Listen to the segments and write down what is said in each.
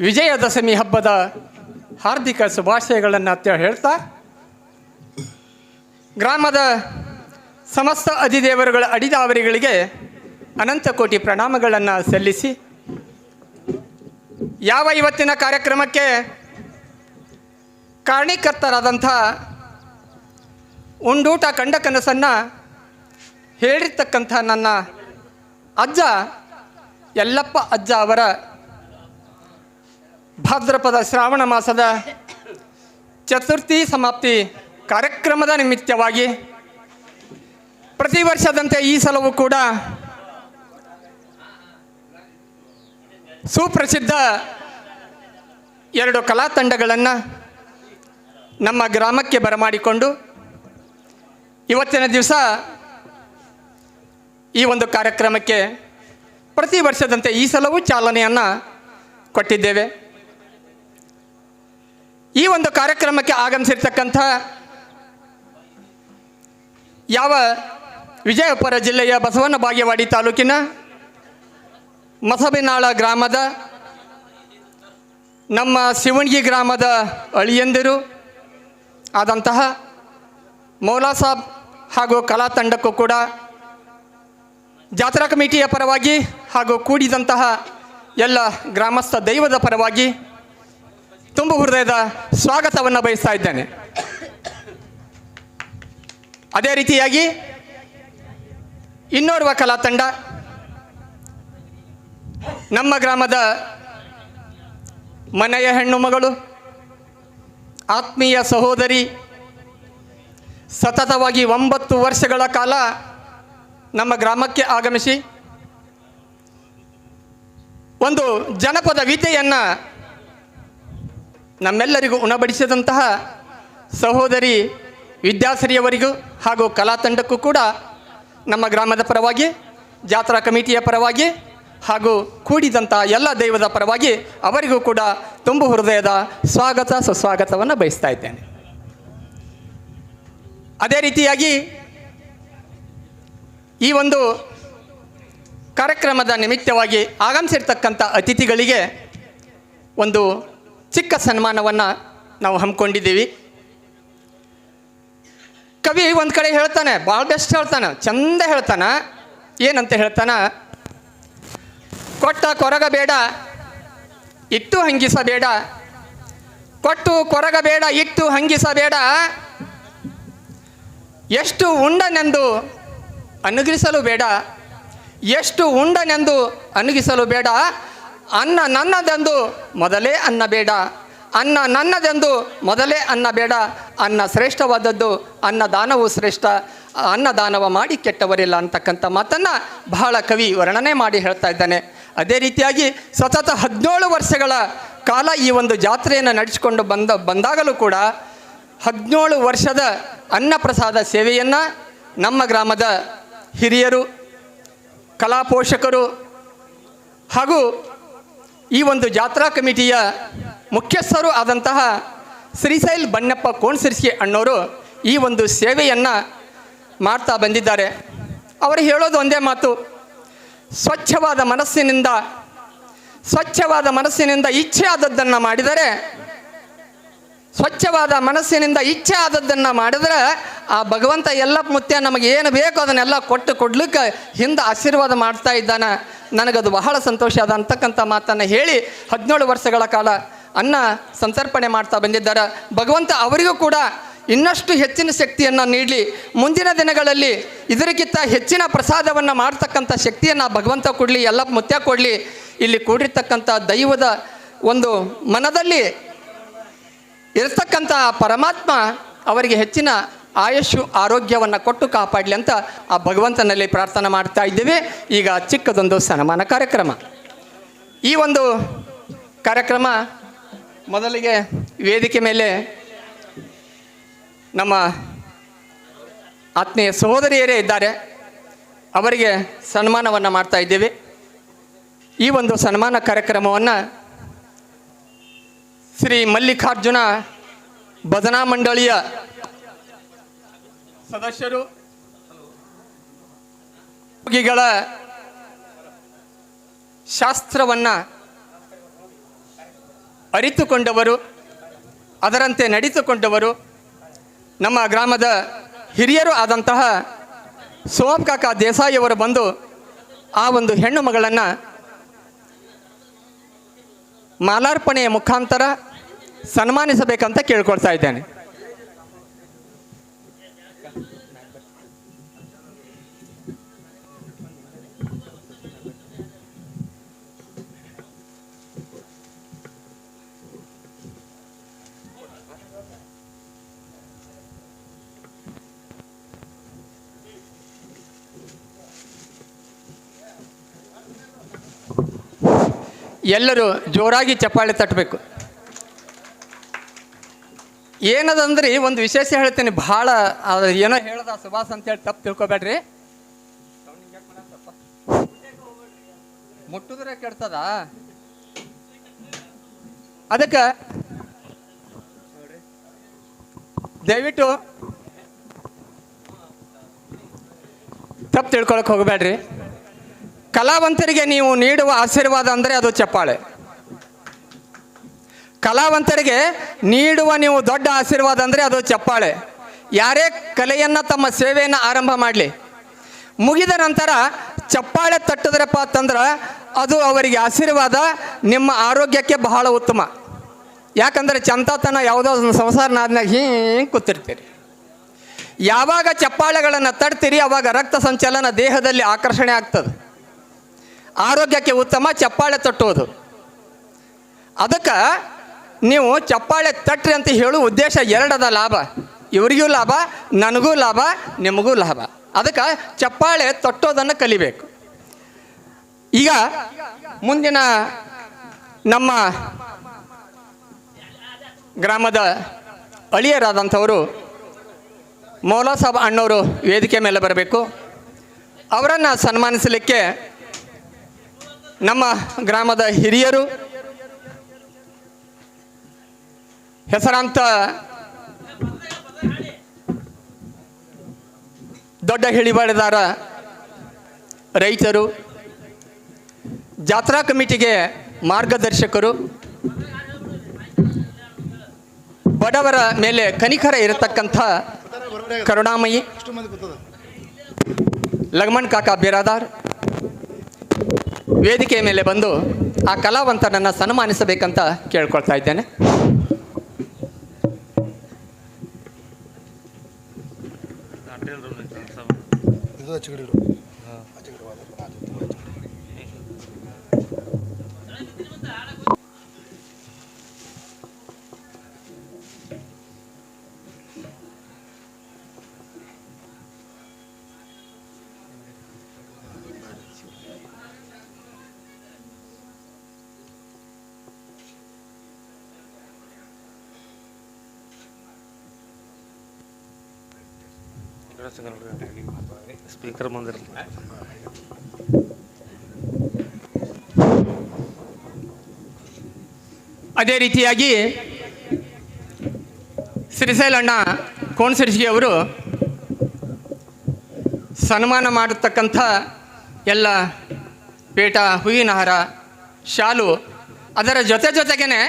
ವಿಜಯದಶಮಿ ಹಬ್ಬದ ಹಾರ್ದಿಕ ಶುಭಾಶಯಗಳನ್ನು ಅಂತ ಹೇಳ್ತಾ, ಗ್ರಾಮದ ಸಮಸ್ತ ಅಧಿದೇವರುಗಳ ಅಡಿದಾವರಿಗಳಿಗೆ ಅನಂತ ಕೋಟಿ ಪ್ರಣಾಮಗಳನ್ನು ಸಲ್ಲಿಸಿ, ಯಾವ ಇವತ್ತಿನ ಕಾರ್ಯಕ್ರಮಕ್ಕೆ ಕಾರಣೀಕರ್ತರಾದಂಥ ಉಂಡೂಟ ಕಂಡ ಕನಸನ್ನು ಹೇಳಿರ್ತಕ್ಕಂಥ ನನ್ನ ಅಜ್ಜ ಯಲ್ಲಪ್ಪ ಅಜ್ಜ ಅವರ ಭಾದ್ರಪದ ಶ್ರಾವಣ ಮಾಸದ ಚತುರ್ಥಿ ಸಮಾಪ್ತಿ ಕಾರ್ಯಕ್ರಮದ ನಿಮಿತ್ತವಾಗಿ ಪ್ರತಿ ವರ್ಷದಂತೆ ಈ ಸಲವೂ ಕೂಡ ಸುಪ್ರಸಿದ್ಧ ಎರಡು ಕಲಾ ತಂಡಗಳನ್ನು ನಮ್ಮ ಗ್ರಾಮಕ್ಕೆ ಬರಮಾಡಿಕೊಂಡು ಇವತ್ತಿನ ದಿವಸ ಈ ಒಂದು ಕಾರ್ಯಕ್ರಮಕ್ಕೆ ಪ್ರತಿ ವರ್ಷದಂತೆ ಈ ಸಲವೂ ಚಾಲನೆಯನ್ನು ಕೊಟ್ಟಿದ್ದೇವೆ. ಈ ಒಂದು ಕಾರ್ಯಕ್ರಮಕ್ಕೆ ಆಗಮಿಸಿರ್ತಕ್ಕಂಥ ಯಾವ ವಿಜಯಪುರ ಜಿಲ್ಲೆಯ ಬಸವನ ಬಾಗೇವಾಡಿ ತಾಲೂಕಿನ ಮಸಬಿನಾಳ ಗ್ರಾಮದ ನಮ್ಮ ಶಿವಣಗಿ ಗ್ರಾಮದ ಅಳಿಯಂದಿರು ಆದಂತಹ ಮೌಲಾಸಾಬ್ ಹಾಗೂ ಕಲಾ ತಂಡಕ್ಕೂ ಕೂಡ ಜಾತ್ರಾ ಕಮಿಟಿಯ ಪರವಾಗಿ ಹಾಗೂ ಕೂಡಿದಂತಹ ಎಲ್ಲ ಗ್ರಾಮಸ್ಥ ದೈವದ ಪರವಾಗಿ ತುಂಬ ಹೃದಯದ ಸ್ವಾಗತವನ್ನು ಬಯಸ್ತಾ ಇದ್ದೇನೆ. ಅದೇ ರೀತಿಯಾಗಿ ಇನ್ನೋರ್ವ ಕಲಾ ತಂಡ ನಮ್ಮ ಗ್ರಾಮದ ಮನೆಯ ಹೆಣ್ಣು ಮಗಳು, ಆತ್ಮೀಯ ಸಹೋದರಿ, ಸತತವಾಗಿ ಒಂಬತ್ತು ವರ್ಷಗಳ ಕಾಲ ನಮ್ಮ ಗ್ರಾಮಕ್ಕೆ ಆಗಮಿಸಿ ಒಂದು ಜನಪದ ವಿದ್ಯೆಯನ್ನು ನಮ್ಮೆಲ್ಲರಿಗೂ ಉಣಬಡಿಸಿದಂತಹ ಸಹೋದರಿ ವಿದ್ಯಾಸರಿಯವರಿಗೂ ಹಾಗೂ ಕಲಾ ತಂಡಕ್ಕೂ ಕೂಡ ನಮ್ಮ ಗ್ರಾಮದ ಪರವಾಗಿ, ಜಾತ್ರಾ ಕಮಿಟಿಯ ಪರವಾಗಿ ಹಾಗೂ ಕೂಡಿದಂಥ ಎಲ್ಲ ದೈವದ ಪರವಾಗಿ ಅವರಿಗೂ ಕೂಡ ತುಂಬು ಹೃದಯದ ಸ್ವಾಗತ, ಸುಸ್ವಾಗತವನ್ನು ಬಯಸ್ತಾ ಇದ್ದೇನೆ. ಅದೇ ರೀತಿಯಾಗಿ ಈ ಒಂದು ಕಾರ್ಯಕ್ರಮದ ನಿಮಿತ್ತವಾಗಿ ಆಗಮಿಸಿರ್ತಕ್ಕಂಥ ಅತಿಥಿಗಳಿಗೆ ಒಂದು ಚಿಕ್ಕ ಸನ್ಮಾನವನ್ನು ನಾವು ಹಮ್ಮಿಕೊಂಡಿದ್ದೀವಿ. ಕವಿ ಒಂದು ಕಡೆ ಹೇಳ್ತಾನೆ ಭಾಳ ಬೆಸ್ಟ್ ಹೇಳ್ತಾನೆ, ಚಂದ ಹೇಳ್ತಾನ. ಏನಂತ ಹೇಳ್ತಾನ? ಕೊಟ್ಟ ಕೊರಗಬೇಡ ಇಟ್ಟು ಹಂಗಿಸಬೇಡ ಕೊಟ್ಟು ಕೊರಗಬೇಡ ಇಟ್ಟು ಹಂಗಿಸಬೇಡ ಎಷ್ಟು ಉಂಡನೆಂದು ಅನುಗ್ರಿಸಲು ಬೇಡ. ಎಷ್ಟು ಉಂಡನೆಂದು ಅನುಗಿಸಲು ಬೇಡ. ಅನ್ನ ನನ್ನದೆಂದು ಮೊದಲೇ ಅನ್ನ ಬೇಡ. ಅನ್ನ ನನ್ನದೆಂದು ಮೊದಲೇ ಅನ್ನ ಬೇಡ. ಅನ್ನ ಶ್ರೇಷ್ಠವಾದದ್ದು ಅನ್ನ ದಾನವು ಶ್ರೇಷ್ಠ. ಅನ್ನ ದಾನವ ಮಾಡಿ ಕೆಟ್ಟವರಿಲ್ಲ ಅಂತಕ್ಕಂಥ ಮಾತನ್ನು ಬಹಳ ಕವಿ ವರ್ಣನೆ ಮಾಡಿ ಹೇಳ್ತಾ ಇದ್ದಾನೆ. ಅದೇ ರೀತಿಯಾಗಿ ಸತತ ಹದಿನೇಳು ವರ್ಷಗಳ ಕಾಲ ಈ ಒಂದು ಜಾತ್ರೆಯನ್ನು ನಡೆಸಿಕೊಂಡು ಬಂದ, ಬಂದಾಗಲೂ ಕೂಡ ಹದಿನೇಳು ವರ್ಷದ ಅನ್ನಪ್ರಸಾದ ಸೇವೆಯನ್ನು ನಮ್ಮ ಗ್ರಾಮದ ಹಿರಿಯರು, ಕಲಾಪೋಷಕರು ಹಾಗೂ ಈ ಒಂದು ಜಾತ್ರಾ ಕಮಿಟಿಯ ಮುಖ್ಯಸ್ಥರು ಆದಂತಹ ಶ್ರೀಶೈಲ್ ಬನ್ನಪ್ಪ ಕೋಣಸಿರ್ಸಿ ಅಣ್ಣವರು ಈ ಒಂದು ಸೇವೆಯನ್ನು ಮಾಡ್ತಾ ಬಂದಿದ್ದಾರೆ. ಅವರು ಹೇಳೋದು ಒಂದೇ ಮಾತು, ಸ್ವಚ್ಛವಾದ ಮನಸ್ಸಿನಿಂದ ಸ್ವಚ್ಛವಾದ ಮನಸ್ಸಿನಿಂದ ಇಚ್ಛೆ ಆದದ್ದನ್ನು ಮಾಡಿದರೆ, ಸ್ವಚ್ಛವಾದ ಮನಸ್ಸಿನಿಂದ ಇಚ್ಛೆ ಆದದ್ದನ್ನು ಮಾಡಿದರೆ ಆ ಭಗವಂತ ಎಲ್ಲ ಮುತ್ಯ ನಮಗೆ ಏನು ಬೇಕೋ ಅದನ್ನೆಲ್ಲ ಕೊಟ್ಟು ಕೊಡ್ಲಿಕ್ಕೆ ಹಿಂದೆ ಆಶೀರ್ವಾದ ಮಾಡ್ತಾ ಇದ್ದಾನೆ. ನನಗದು ಬಹಳ ಸಂತೋಷ ಅದ ಅಂತಕ್ಕಂಥ ಮಾತನ್ನು ಹೇಳಿ ಹದಿನೇಳು ವರ್ಷಗಳ ಕಾಲ ಅನ್ನ ಸಂತರ್ಪಣೆ ಮಾಡ್ತಾ ಬಂದಿದ್ದಾರೆ. ಭಗವಂತ ಅವರಿಗೂ ಕೂಡ ಇನ್ನಷ್ಟು ಹೆಚ್ಚಿನ ಶಕ್ತಿಯನ್ನು ನೀಡಲಿ. ಮುಂದಿನ ದಿನಗಳಲ್ಲಿ ಇದಕ್ಕಿಂತ ಹೆಚ್ಚಿನ ಪ್ರಸಾದವನ್ನು ಮಾಡ್ತಕ್ಕಂಥ ಶಕ್ತಿಯನ್ನು ಭಗವಂತ ಕೊಡಲಿ, ಎಲ್ಲ ಮುತ್ಯ ಕೊಡಲಿ. ಇಲ್ಲಿ ಕೂಡಿರ್ತಕ್ಕಂಥ ದೈವದ ಒಂದು ಮನದಲ್ಲಿ ಇರತಕ್ಕಂಥ ಪರಮಾತ್ಮ ಅವರಿಗೆ ಹೆಚ್ಚಿನ ಆಯುಷು ಆರೋಗ್ಯವನ್ನು ಕೊಟ್ಟು ಕಾಪಾಡಲಿ ಅಂತ ಆ ಭಗವಂತನಲ್ಲಿ ಪ್ರಾರ್ಥನೆ ಮಾಡ್ತಾ ಇದ್ದೇವೆ. ಈಗ ಚಿಕ್ಕದೊಂದು ಸನ್ಮಾನ ಕಾರ್ಯಕ್ರಮ. ಈ ಒಂದು ಕಾರ್ಯಕ್ರಮ ಮೊದಲಿಗೆ ವೇದಿಕೆ ಮೇಲೆ ನಮ್ಮ ಆತ್ಮೀಯ ಸಹೋದರಿಯರೇ ಇದ್ದಾರೆ. ಅವರಿಗೆ ಸನ್ಮಾನವನ್ನು ಮಾಡ್ತಾ ಇದ್ದೇವೆ. ಈ ಒಂದು ಸನ್ಮಾನ ಕಾರ್ಯಕ್ರಮವನ್ನು ಶ್ರೀ ಮಲ್ಲಿಕಾರ್ಜುನ ಭಜನಾ ಮಂಡಳಿಯ ಸದಸ್ಯರು, ರೋಗಿಗಳ ಶಾಸ್ತ್ರವನ್ನು ಅರಿತುಕೊಂಡವರು, ಅದರಂತೆ ನಡೆದುಕೊಂಡವರು, ನಮ್ಮ ಗ್ರಾಮದ ಹಿರಿಯರು ಆದಂತಹ ಸೋಮ್ ದೇಸಾಯಿ ದೇಸಾಯಿಯವರು ಬಂದು ಆ ಒಂದು ಹೆಣ್ಣು ಮಗಳನ್ನು ಮಾಲಾರ್ಪಣೆಯ ಮುಖಾಂತರ ಸನ್ಮಾನಿಸಬೇಕಂತ ಕೇಳ್ಕೊಳ್ತಾ ಇದ್ದೇನೆ. ಎಲ್ಲರೂ ಜೋರಾಗಿ ಚಪ್ಪಾಳೆ ತಟ್ಟಬೇಕು. ಏನದಂದ್ರಿ? ಒಂದು ವಿಶೇಷ ಹೇಳ್ತೀನಿ. ಭಾಳ, ಅದು ಏನೋ ಹೇಳದ ಸುಭಾಷ್ ಅಂತೇಳಿ ತಪ್ಪು ತಿಳ್ಕೊಬೇಡ್ರಿ. ಮುಟ್ಟುದ್ರೆ ಕೆಡ್ತದ? ಅದಕ್ಕೆ ದಯವಿಟ್ಟು ತಪ್ಪು ತಿಳ್ಕೊಳಕ್ ಹೋಗಬೇಡ್ರಿ. ಕಲಾವಂತರಿಗೆ ನೀವು ನೀಡುವ ಆಶೀರ್ವಾದ ಅಂದರೆ ಅದು ಚಪ್ಪಾಳೆ. ಕಲಾವಂತರಿಗೆ ನೀಡುವ ನೀವು ದೊಡ್ಡ ಆಶೀರ್ವಾದ ಅಂದರೆ ಅದು ಚಪ್ಪಾಳೆ. ಯಾರೇ ಕಲೆಯನ್ನು ತಮ್ಮ ಸೇವೆಯನ್ನು ಆರಂಭ ಮಾಡಲಿ. ಮುಗಿದ ನಂತರ ಚಪ್ಪಾಳೆ ತಟ್ಟಿದ್ರಪ್ಪ ಅಂತಂದ್ರೆ ಅದು ಅವರಿಗೆ ಆಶೀರ್ವಾದ, ನಿಮ್ಮ ಆರೋಗ್ಯಕ್ಕೆ ಬಹಳ ಉತ್ತಮ. ಯಾಕಂದರೆ ಚಂತಾತನ ಯಾವುದೋ ಒಂದು ಸಂಸಾರನಾದ್ನಾಗ ಹಿಂಗೆ ಕೂತಿರ್ತೀರಿ. ಯಾವಾಗ ಚಪ್ಪಾಳೆಗಳನ್ನು ತಡ್ತೀರಿ ಅವಾಗ ರಕ್ತ ಸಂಚಲನ ದೇಹದಲ್ಲಿ ಆಕರ್ಷಣೆ ಆಗ್ತದೆ. ಆರೋಗ್ಯಕ್ಕೆ ಉತ್ತಮ ಚಪ್ಪಾಳೆ ತಟ್ಟುವುದು ಅದಕ್ಕೆ ನೀವು ಚಪ್ಪಾಳೆ ತಟ್ಟ್ರಿ ಅಂತ ಹೇಳೋ ಉದ್ದೇಶ ಎರಡದ ಲಾಭ. ಇವರಿಗೂ ಲಾಭ, ನನಗೂ ಲಾಭ, ನಿಮಗೂ ಲಾಭ. ಅದಕ್ಕೆ ಚಪ್ಪಾಳೆ ತಟ್ಟೋದನ್ನು ಕಲಿಬೇಕು. ಈಗ ಮುಂದಿನ ನಮ್ಮ ಗ್ರಾಮದ ಅಳಿಯರಾದಂಥವರು ಮೌಲಾ ಸಾಬ್ ಅಣ್ಣವರು ವೇದಿಕೆ ಮೇಲೆ ಬರಬೇಕು. ಅವರನ್ನು ಸನ್ಮಾನಿಸಲಿಕ್ಕೆ ನಮ್ಮ ಗ್ರಾಮದ ಹಿರಿಯರು ಹೆಸರಾಂತ ದೊಡ್ಡ ಹಿಡಿಬಾಳಿದಾರ ರೈತರು, ಜಾತ್ರಾ ಕಮಿಟಿಗೆ ಮಾರ್ಗದರ್ಶಕರು, ಬಡವರ ಮೇಲೆ ಕನಿಕರ ಇರತಕ್ಕಂಥ ಕರುಣಾಮಯಿ, ಲಗ್ಮಣ್ ಕಾಕ ಬಿರಾದಾರ್ ವೇದಿಕೆಯ ಮೇಲೆ ಬಂದು ಆ ಕಲಾವಂತನನ್ನು ಸನ್ಮಾನಿಸಬೇಕಂತ ಕೇಳ್ಕೊಳ್ತಾ ಇದ್ದೇನೆ. കളിച്ചു ಸ್ಪೀಕರ್ ಬಂದಿರಲಿ ಅದೇ ರೀತಿಯಾಗಿ ಶ್ರೀಶೈಲಣ್ಣ ಕೋಣಸಿರ್ಸಿಗೆ ಅವರು ಸನ್ಮಾನ ಮಾಡತಕ್ಕಂಥ ಎಲ್ಲ ಪೇಟ, ಹೂವಿನ ಶಾಲು, ಅದರ ಜೊತೆ ಜೊತೆಗೇ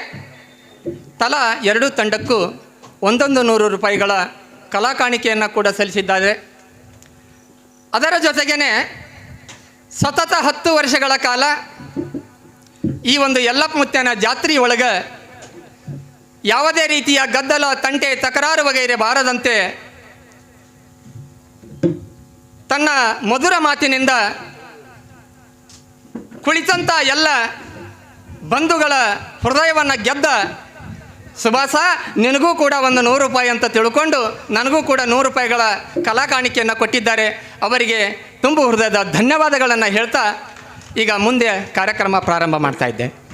ತಲಾ ಎರಡು ತಂಡಕ್ಕೂ ಒಂದೊಂದು ನೂರು ರೂಪಾಯಿಗಳ ಕಲಾ ಕಾಣಿಕೆಯನ್ನು ಕೂಡ ಸಲ್ಲಿಸಿದ್ದಾರೆ. ಅದರ ಜೊತೆಗೇ ಸತತ ಹತ್ತು ವರ್ಷಗಳ ಕಾಲ ಈ ಒಂದು ಯಲ್ಲಪ್ಪ ಮುತ್ತನ ಜಾತ್ರೆ ಒಳಗೆ ಯಾವುದೇ ರೀತಿಯ ಗದ್ದಲ, ತಂಟೆ, ತಕರಾರು ವಗೈರೆ ಬಾರದಂತೆ ತನ್ನ ಮಧುರ ಮಾತಿನಿಂದ ಕುಳಿತಂಥ ಎಲ್ಲ ಬಂಧುಗಳ ಹೃದಯವನ್ನು ಗೆದ್ದ ಸುಭಾಸ, ನಿನಗೂ ಕೂಡ ಒಂದು ನೂರು ರೂಪಾಯಿ ಅಂತ ತಿಳ್ಕೊಂಡು ನನಗೂ ಕೂಡ ನೂರು ರೂಪಾಯಿಗಳ ಕಲಾ ಕಾಣಿಕೆಯನ್ನು ಕೊಟ್ಟಿದ್ದಾರೆ. ಅವರಿಗೆ ತುಂಬು ಹೃದಯದ ಧನ್ಯವಾದಗಳನ್ನು ಹೇಳ್ತಾ ಈಗ ಮುಂದೆ ಕಾರ್ಯಕ್ರಮ ಪ್ರಾರಂಭ ಮಾಡ್ತಾ ಇದ್ದೆ.